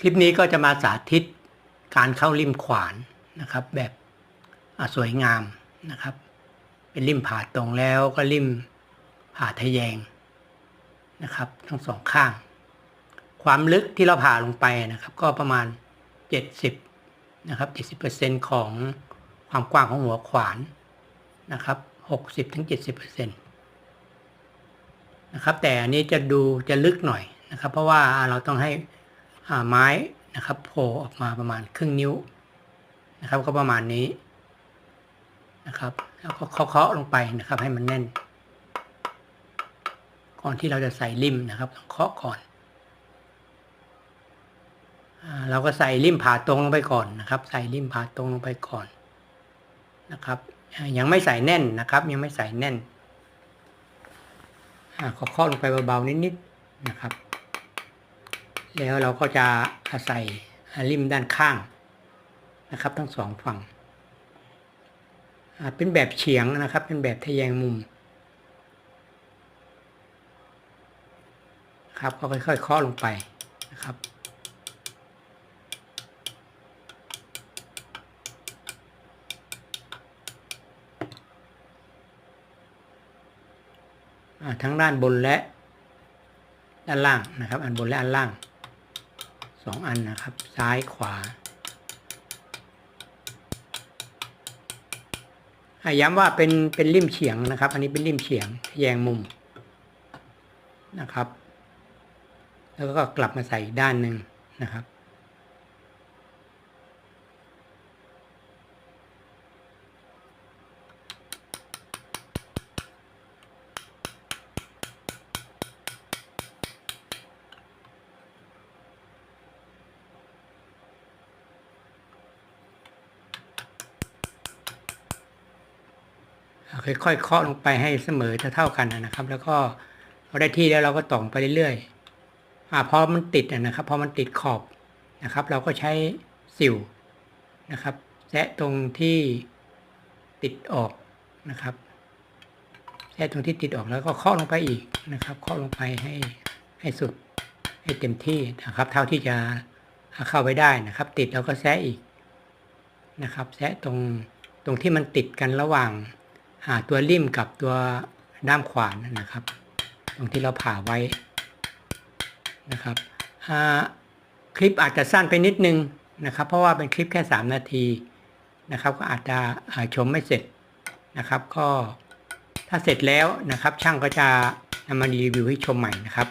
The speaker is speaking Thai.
คลิปนี้ก็จะมาสาธิตการเข้าริมขวานนะครับ แบบสวยงามนะครับ เป็นริมผ่าตรงแล้วก็ริมผ่าทะแยงนะครับ ทั้งสองข้าง ความลึกที่เราผ่าลงไปนะครับ ก็ประมาณ 70นะครับ70%ของความกว้างของหัวขวานนะครับ60-70%นะครับแต่อันนี้จะดูจะลึกหน่อยนะครับ เพราะว่าเราต้องให้ ไม้นะครับโผล่ออกมาประมาณครึ่งนิ้วนะครับ ก็ประมาณนี้นะครับ แล้วก็เคาะลงไปนะครับ ให้มันแน่น ก่อนที่เราจะใส่ริมนะครับต้องเคาะก่อนเราก็ใส่ริมผ่าตรงลงไปก่อนนะครับ ใส่ริมผ่าตรงลงไปก่อนนะครับ ยังไม่ใส่แน่นนะครับ ยังไม่ใส่แน่นอ่าเคาะลงไปเบาๆนิดๆนะครับ แล้วเราก็จะใส่ริมด้านข้างนะครับ ทั้งสองฝั่งเป็นแบบเฉียงนะครับ เป็นแบบทะแยงมุม ครับก็ค่อยๆเคาะลงไปนะครับทั้งด้านบนและด้านล่างนะครับ อันบนและอันล่าง สองอันนะครับ ซ้ายขวาย้ำว่าเป็นเป็นริมเฉียงนะครับ อันนี้เป็นริมเฉียงแยงมุมนะครับ แล้วก็กลับมาใส่อีกด้านหนึ่งนะครับ ค่อยๆเคาะลงไปให้เสมอเท่ากันนะครับ แล้วก็พอได้ที่แล้วเราก็ต่องไปเรื่อยๆอ่าพอมันติดนะครับพอมันติดขอบนะครับ เราก็ใช้สิวนะครับแซะตรงที่ติดออกนะครับแซะตรงที่ติดออกแล้วก็เคาะลงไปอีกนะครับเคาะลงไปให้ให้สุดให้เต็มที่นะครับ เท่าที่จะเข้าไปได้นะครับ ติดแล้วก็แซะอีกนะครับแซะตรงตรงที่มันติดกันระหว่าง ตัวริมกับตัวด้ามขวานนะครับ ตรงที่เราผ่าไว้นะครับคลิปอาจจะสั้นไปนิดนึงนะครับ เพราะว่าเป็นคลิปแค่ 3 นาทีนะครับ ก็อาจจะชมไม่เสร็จนะครับ ก็ถ้าเสร็จแล้วนะครับ ช่างก็จะนำมารีวิวให้ชมใหม่นะครับ